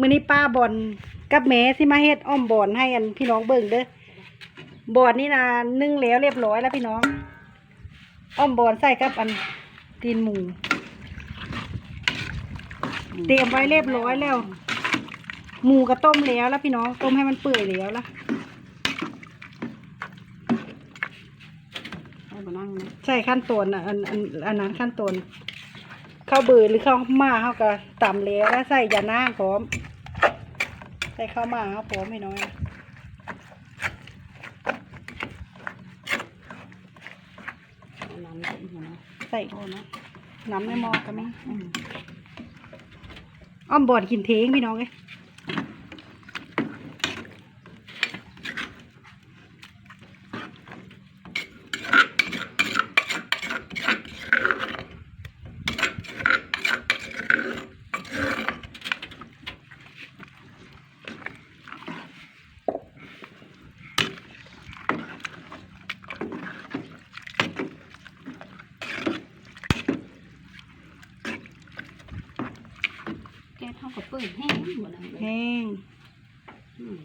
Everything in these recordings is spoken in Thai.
มื้อนี้ป้าบอนกับแม่สิมาเฮ็ดอ้อมบอนให้อันพี่น้องเบิ่งเด้อบอนนี่นะนึ่งแล้วเรียบร้อยแล้วพี่น้อง อ้อมบอนใส่กับอันตีนหมูเตรียมไว้เรียบร้อยแล้ว หมูก็ต้มแล้วแล้วพี่น้องต้มให้มันเปื่อยแล้วละให้มานั่งนะใช่ขั้นตอนอะอันอันอันนั้นขั้นตอนข้าวเบื่อหรือข้าวมาเขาก็ตำแล้วแล้วใส่ยาหน้างพร้อมใส่ข้าวมาเขาพร้อมพี่น้องเอาน้ำใส่หัวนะใส่โอ้นะน้ำในหม้อก็มีอืมอ้อมบอนกินเทงพี่น้องเอ้ย เท่ากับเปิดแห้งหมดเลยแห้งอืม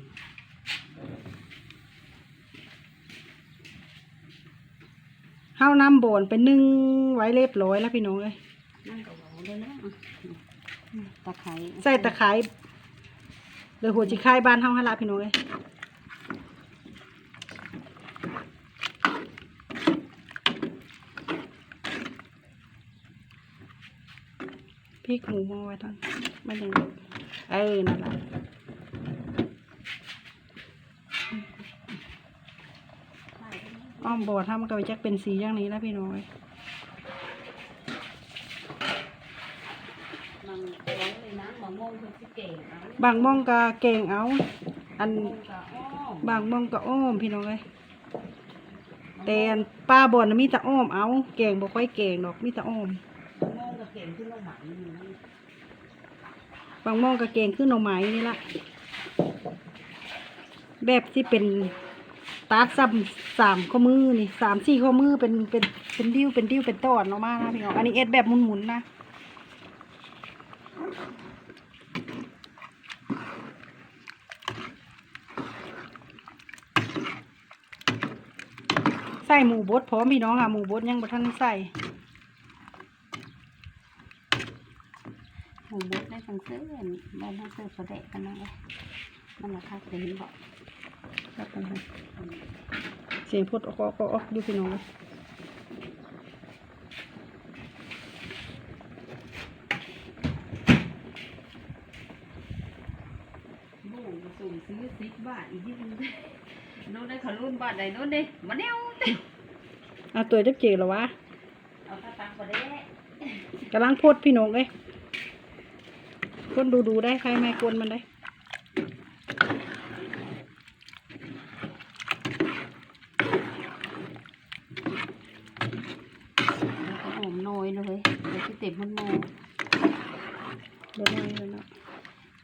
ข้าวน้ำบอนไปนึ่งไว้เรียบร้อยแล้วพี่น้องเลยนั่งกับเราเลยนะอืมตะไคร้ใส่ตะไคร้เลยหัวจีไข่บ้านเฮาฮะละพี่น้องเลย ริกหมูมาไว้ตอนไม่ยังเออนั่นแหละอ้อมบอดถ้ามันก็จะเป็นสีอย่างนี้แล้วพี่น้องเอ้ยมันร้องเลยนะมะม่วงคือสิเก่งนะบางม่องก็เก่งเอา อันมะม่วงกับอ้อมบางม่องก็อ้อมพี่น้องเอ้ยแต่อันป้าบอนน่ะมีแต่อ้อมเอา เก่งบ่ค่อยเก่งดอกมีแต่อ้อมมะม่วงกับ เกงขึ้นลงหมบางมองก็เกงขึ้นหน่อไม้นี่ละแบบที่เป็นตาซ้ำสามข้อมือนี่สามสี่ข้อมือเป็นเป็นเป็นดิ้วเป็นดิ้วเป็นตอนออกมานะพี่น้องอันนี้เอ็ดแบบหมุนๆนะใส่หมูบดพร้อมพี่น้องค่ะหมูบดยังบ่ทันใส่ หมูบดได้ทั้งเสื้อนี่บ้านทั้งเสื้อประเดะกันนะเลยมันราคาเป็นบอกครับผมค่ะเสียงพูดออกออกออกออกดูพี่น้องเลยบูสูงซื้อสิบบาทอีกที่นึงโน้นได้ขลุ่นบาทใดโน้นดิมาแนวเอาตัวจับเจเหรอวะ เอาตาตังประเดะกำลังพูดพี่น้องเลย คนดูดูได้ใครไม่กวนมันได้หอมน้อยเลยเดี๋ยวที่เต็มมันโมเดี๋ยวน่อยเดี๋ยวน่อย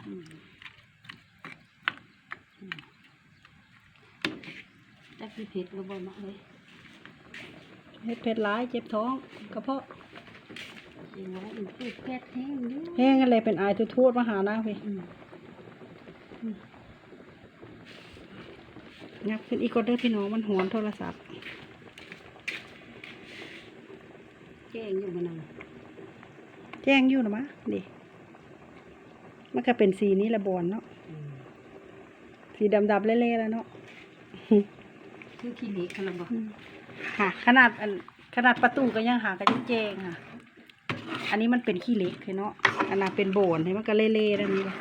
อืมอืมจักที่เผ็ดก็บ่มาเลยเฮ็ดเผ็ดร้ายเจ็บท้องกระเพาะ จริงว่าอีกคือเผ็ดแห้งอยู่แห้งอะไรเป็นอายทุทูดมาหานะพี่อืมงับขึ้นอีกคนเด้อพี่น้องมันหอนโทรศัพท์แกงอยู่มันนั่งแจ้งอยู่นะมะดิมันก็เป็นสีนี้ละบอนเนาะอืมสีดำๆเละๆแล้วเนาะคือขี้เหล็กขนาดบ่อืมค่ะ ขนาดอันขนาดประตูก็ยังหาก็ยังแจ้งค่ะ อันนี้มันเป็นขี้เล็กเลยเนาะอันนั้นเป็นโบนให้มันก็เละๆแล้วนี่เลย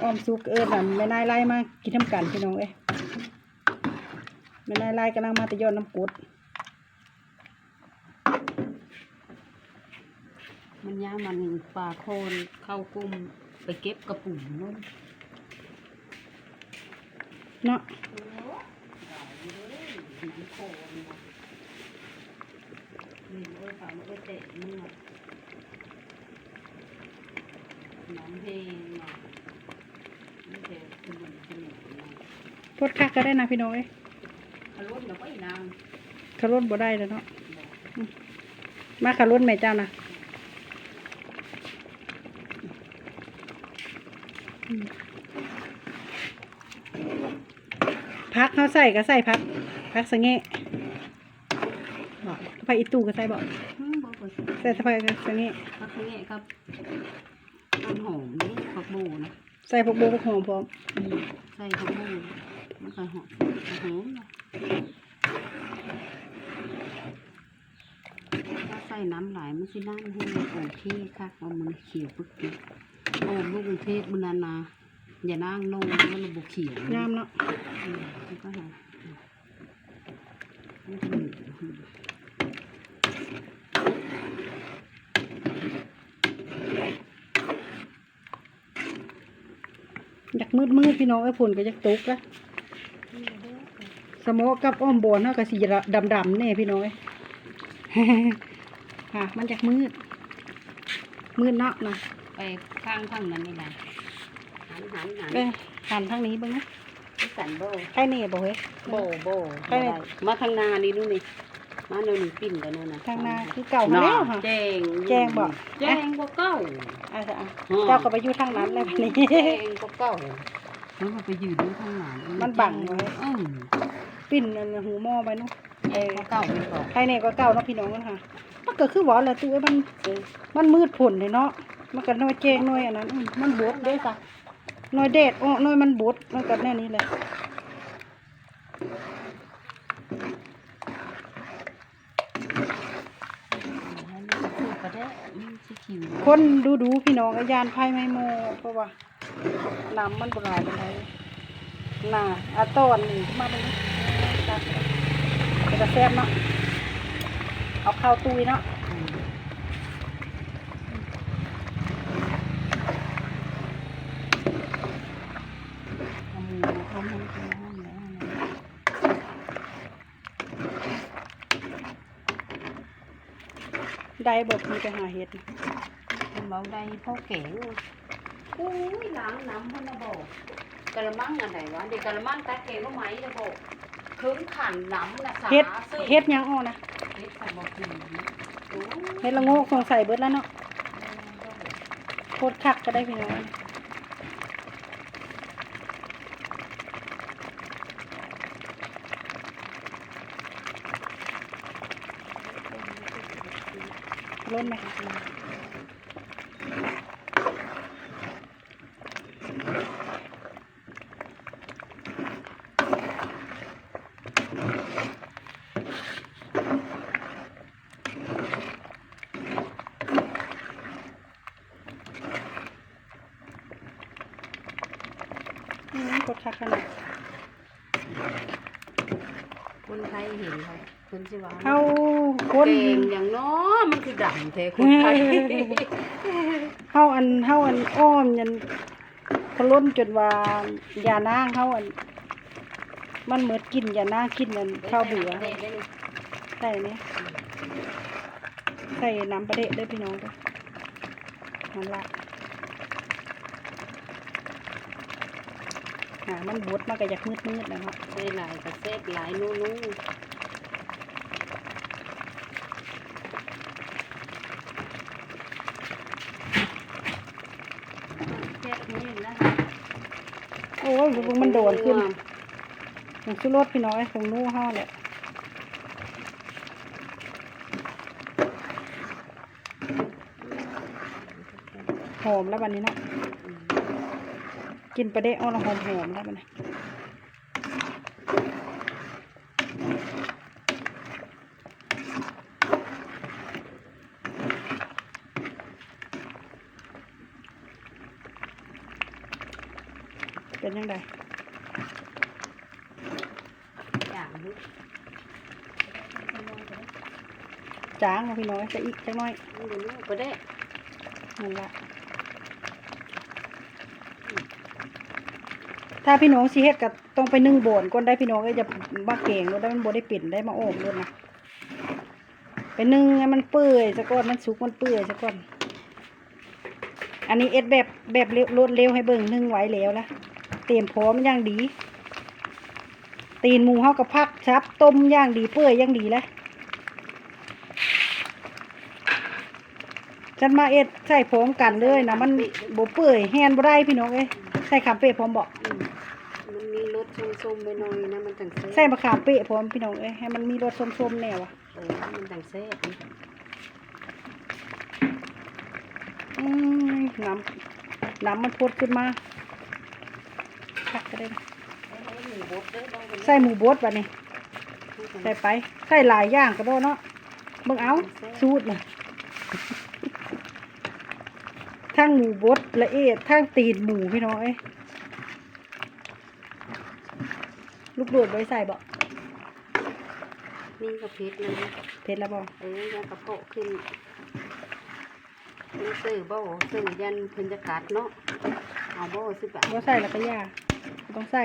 อ้อมซุกเอิญน่ะไม่นายไล่มากินทำกันพี่น้องเอ้ยไม่นายไล่กำลังมาตะยอดน้ำกรดมันย่ามันปลาโคนเข้ากุ้ม ไปเก็บกระปุกนู่นเนาะนี่เอ้ยฝามันก็เตะมึงอะน้องเพลงอะนี่เดี๋ยวสมุนสมุนดคักก็ได้นะพี่น้อยเขารุ่นเดี๋ยวก็อีนางขารถบ่ได้แล้วเนาะอืมมาขารถแม่เจ้านะ พักเขาใส่ก็ใส่พัก พักสะเงะบอกไปอีตู้ก็ใส่บอกอืมบอกว่าใส่สะพายสะเงะพักแง่ครับต้นหอมนี่ผักโบนะใส่พวกโบพวกหอมพร้อมอืมใส่ผักโบมันก็หอมหอมนะถ้าใส่น้ำหลายมันสิน้ำให้โอเคค่ะเอามันเขียวปึ๊กปึ๊กโอ้ลูกกรุงเทพบุนานา อย่านั่งลงมันระบบเขียวงามเนาะอืมมันก็หามันจะมีอยากมืดมืดๆพี่น้องไอ้ฝุ่นก็อยากตกละสมอกับอ้อมบอนเนาะก็สีดำดำๆแน่พี่น้อยค่ะ มันอยากมืด มืดเนาะนะไปข้างข้างนั้นนี่แหละ หันหันหันเอ้ยหันทางนี้เบ้างนะสันโบใครเน่บ่เฮ้ย โบโบใกล้เลยมาทางนานี่นู่นนี่มาเดี๋ยวนี้ปิ่นกันนู่นนะทางนาคือเก่ามาแล้วค่ะ แจ้งแจ้งบ่ แจ้งบ่เก้าอะจ้ะอะอืมเจ้าก็ไปอยู่ทางนั้นเลยวันนี้ แจ้งบ่เก้ามันก็ไปยืนอยู่ข้างหลังมันบังไว้ อืมปิ้นอันหูหม้อไปเนาะแจ้งบ่เก้ามันก็ใครเน่ก็เก่าเนาะพี่น้องมันค่ะ มันก็คือหวานแหละตัวมันมันมืดผลเลยเนาะ มันก็น้อยแจ้งน้อยอันนั้นอืมมันบดเด้จ้ะ น้อยเด็ดอ้น้อยมันบดมันก็แน่นี้แหละให้มันคือก็ได้มันสิคิวคนดูดูพี่น้องก็ยานไพ่ไม่โมเพราะว่าน้ำมันบหลายเป็นไรน่ะอาตอนนี่มาเป็นตักเป็นกระแซบเนาะเอาข้าวตุยเนาะ อืมเอามือมาทำให้เป็นห้องแล้วนะ ได้บอกมีไปหาเห็ดมันเบาได้พ่อเก๋งอุ้ยล้างน้ำมันนะบอกกระมังอันไหนวะเด็กกระมังตาเก๋ก็ไหมนะบอกถึงขันน้ำนะสาเห็ดซึ่งเห็ดหยังอ้อนะเฮ็ดใส่บอกกินโอ้ยเห็ดละโงกสงสัยเบิดแล้วเนาะโคตรคักก็ได้พี่น้อง ล้นไหมอืมโคตรคักขนาด คนไทยเห็นเขาคนสิว่าเขาคนเก่งอย่างน้อมันคือดำแท้คนไทยเฮาอันเฮาอันอ้อมยันพะล้นจนว่ายานางเฮาอัน มันเหมือนกินยานางกินอันข้าวเบื่อเด็ดเลยนี่ใส่เนี่ยใส่น้ำประเดะได้พี่น้องเด้วยนั่นละ หามันบดมาก็อยากมืดมืดๆแล้วเนาะได้หลายกระเซ็ดหลายนู้นู้เซ็ดนี่นะคะโอ้ยลูกมันโดนขึ้นอย่างชุรสพี่น้อยคงนู้ห่อแหละหอมแล้วบันนี้เนาะ กินไปได้อ้อละหอมหอมๆได้บันนี้เป็นยังไงอย่างนี้จางมาพี่น้อยจะอีกจังน้อยมันอยู่นี่ก็ได้นั่นละ ถ้าพี่น้องสิเฮ็ดก็ต้องไปนึ่งโบนก่อนได้พี่น้องก็จะมาเก่งแล้วได้มันบ่ได้ปิ่นได้มาโอบเลยนะไปนึ่งให้มันเปื่อยซะก่อนมันสุกมันเปื่อยซะก่อนอันนี้เอ็ดแบบแบบเร็วรวดเร็วให้เบิ่งนึ่งไว้แล้วละเตรียมพร้อมอย่างดี ตีนหมูเฮากับพักชับต้มย่างดีเปื่อยย่างดีเลยฉันมาเอ็ดใส่พร้อมกันเลยนะมันโบเปื่อยแฮนบ่ได้พี่น้องเอ้ยใส่ขามเปะพร้อมบอก มมันมีรสส้มๆไปหน่อยนะมันจังแซ่บใส่มะขามเปะพร้อมพี่น้องเอ้ยให้มันมีรสส้มๆแนวอะเออมันจังแซ่บนี่อืมน้ำน้ำมันพดขึ้นมาพักก็ได้นะใส่หมูบดเด้อบ่เป็นไรใส่หมูบดบัดนี้ใส่ไปใส่หลายอย่างก็ได้เนาะเบิ่งเอาสูตรน่ะทั้งหมูบดละเอียดทั้งตีนหมูพี่น้องเอ้ย ลูกโดดไว้ใส่บ่นี่ก็พริกเลยนะเผ็ดแล้วบ่เออยังกระโปะขึ้นนี่ซื้อบ่ซื้อยันเพิ่นจะกัดเนาะเอาบ่สิบาทบ่ใส่แล้วก็ยากบ่ต้องใส่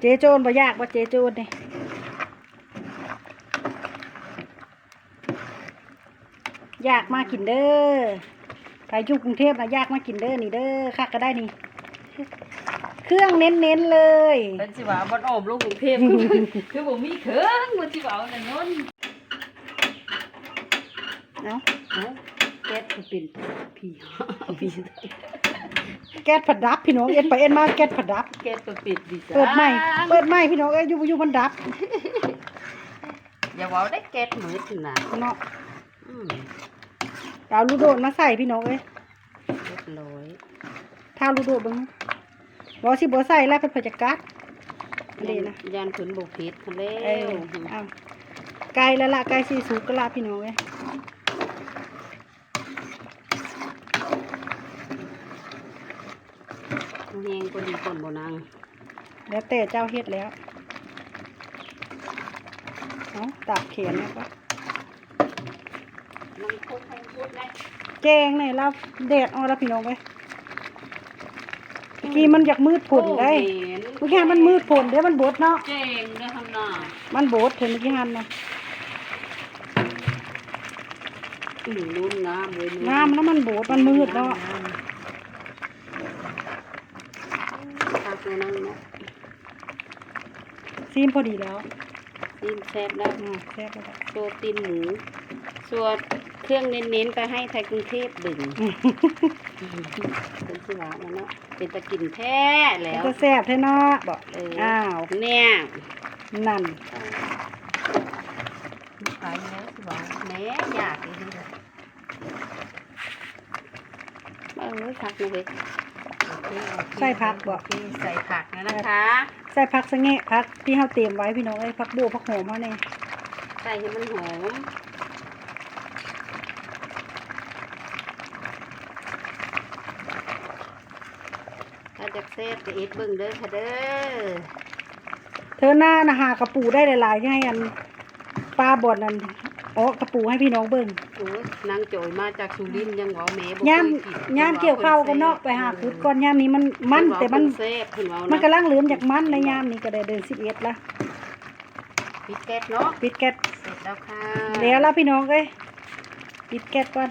เจโจนบ่ยากบ่เจโจนนี่ยากมากินเด้อใครอยู่กรุงเทพนะยากมากินเด้อนี่เด้อคักก็ได้นี่เค รื่องเน้นๆเลยเป็นสิว่าบ่ออมลงกรุงเทพคือคือบ่มีเครื่องบ่สิว่านั่นนนเนาะเอ้าแก๊สคือเป็นผีผีแก๊สผัดดับพี่น้องเอ็นไปเอ็นมาแก๊สผัดดับแก๊สตัวปิดดีจ้าเปิดใหม่เปิดใหม่พี่น้องเอ้ยอยู่อยู่มันดับ อย่าเว้าได้แก๊สมืดน่ะเนาะอืมเอาลูกโดดมาใส่พี่น้องเอ้ยเรียบร้อยถ้าลูกโดดเบิ่ง บ่สิบ่ใส่แล้วเป็นเพิ่นจะกัดอันนี้นะยานเพิ่นบ่ผิดแล้เออวเอาไก่ละละไก่สีสุกก็ละพี่น้องเอ้ยแห้งก็ดีคนบ่นางแล้วแต่เจ้าเฮ็ดแล้วเอาตับเขียนแล้วก็มันคุกให้คุกนะแกงนี่แล้วแดดออกแล้วพี่น้องเอ้ยเมื่อ กี้มันอยากมืดผลได้โอ้เห็นเมื่อกี้มันมืดผลเด้มันบดเนาะเจ๋งเลยทำหน้ามันบดถึงเมื่อกี้หันนะอืมนุ่นงามเลยน้ำแล้วมันบดมันมืดเนาะทักเลยนั่งเนาะซีมพอดีแล้วซีมแซ่บแล้วอ่าแซ่บแล้วก็ตัวตีนหมูส่วน เครื่องเน้นๆไปให้ไทยกรุงเทพดึงเป็นสิว่าแล้วเนาะเป็นตะกินแท้แล้วจะแซ่บแท้เนาะบอกเอออ้าวเนี่ยนั่นขายแล้วสิว่าแหน่อยากอีกเลยเออผักนะเว้ยโอเคโอเคใส่ผักบอกโอเคใส่ผักนะนะคะใส่ผักสะแงะผักที่เราเตรียมไว้พี่น้องเอ้ยผักบัวผักหอมเขาเนี่ยใส่ให้มันหอมถ้าจะเซฟจะเอ็ดเบิ่งเด้อค่ะเด้อเธอหน้านะหากระปูได้หลายๆให้อันปลาบดนั่นอ๋อกระปูให้พี่น้องเบิ่งโอ้ยนางโจยมาจากสุรินทร์ยังหวอแม่บ่ย่ามเคกินย่ามเกี่ยวข้าวกันเนาะไปหาคุดก่อนย่ามนี้มันมันแต่มัน เซฟเพิ่นเว้ามันนะกำลังเหลือมจากมันในย่ามนี้ก็ได้เดินสิบเอ็ดละปิดแก๊สเนาะปิดแก๊สเสร็จแล้วค่ะแล้วละพี่น้องเอ้ยปิดแก๊สก่อน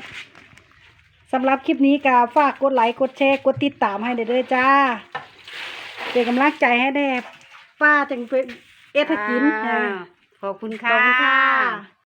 สำหรับคลิปนี้ก็ฝากกดไลค์กดแชร์กดติดตามให้เด้อจ้า เป็นกำลังใจให้แน่ป้าจังเป็นเอ็ดให้กินอ่าอ่าขอบคุณขอบค่ะคุณค่ะ